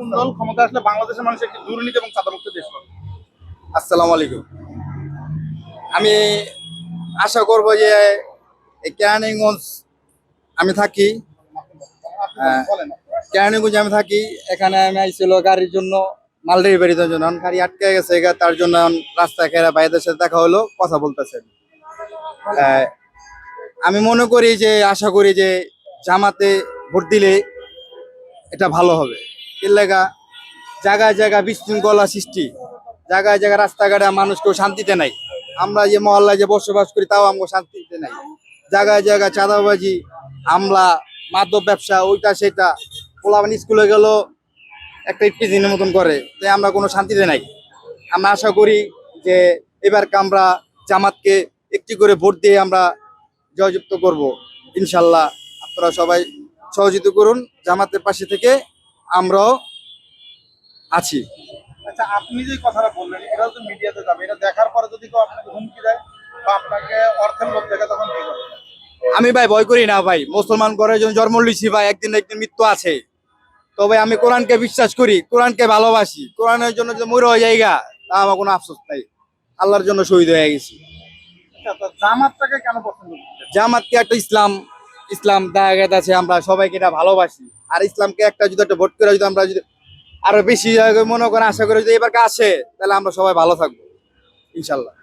কোন দল ক্ষমতা আসলে বাংলাদেশের মানুষ একটি দুর্নীতি এবং চাঁদামুক্ত দেশ পাবে আসসালামু আলাইকুম। আমি আশা করব যে এই কেরানীগঞ্জ আমি থাকি। হ্যাঁ। কেরানীগঞ্জে আমি থাকি। এখানে আমি আইছিল গাড়ির জন্য মাল ডেলিভারির জন্য। গাড়ি আটকে গেছে তার জন্য রাস্তায় খেরা ভাইদের সাথে দেখা হলো কথা বলতেছেন আহ, আমি মনে করি যে আশা করি যে জামাতে ভোট দিলে এটা ভালো হবে। এর লেগা জায়গায় জায়গায় বিশৃঙ্খলা সৃষ্টি। জায়গায় জায়গায় রাস্তাঘাটে মানুষ কেউ শান্তিতে নাই। আমরা যে মহল্লায় যে বসবাস করি, তাও আমাকে শান্তিতে নাই। জায়গায় জায়গায় চাঁদাবাজি আমলা মাদক ব্যবসা, ওইটা সেটা। পোলাবান স্কুলে গেল একটা ইপিজিনের মতন করে, তাই আমরা কোনো শান্তিতে নাই। আমরা আশা করি যে এবারকে আমরা জামাতকে একটি করে ভোট দিয়ে আমরা জয়যুক্ত করব। ইনশাল্লাহ আপনারা সবাই সহযোগিতা করুন জামাতের পাশে থেকে। আমরাও আছি। আচ্ছা আপনি যে কথাটা বললেন এটা তো মিডিয়াতে যাবে। এটা দেখার পরে যদি কেউ আপনাকে হুমকি দেয় বা আপনাকে অর্থের লোভ দেখে তখন কি করবেন? আমি ভাই ভয় করি না ভাই। মুসলমান ঘরের জন্য জন্ম লিছি ভাই একদিন একদিন মৃত্যু আছে। তবে আমি কোরআনকে বিশ্বাস করি কোরআনকে ভালোবাসি। কোরআনের জন্য যদি মরে হয়ে যাইগা তা আমার কোনো আফসোস নাই। আল্লাহর জন্য শহীদ হয়ে গেছি। আচ্ছা তো জামাতটাকে কেন পছন্দ করছেন? জামাতকে একটা ইসলাম ইসলাম দেখা আছে আমরা সবাইকে এটা ভালোবাসি। আর ইসলামকে একটা যদি একটা ভোট করে যদি আমরা যদি আরও বেশি মনে করে আশা করে যদি এবার আসে, তাহলে আমরা সবাই ভালো থাকব, ইনশাল্লাহ।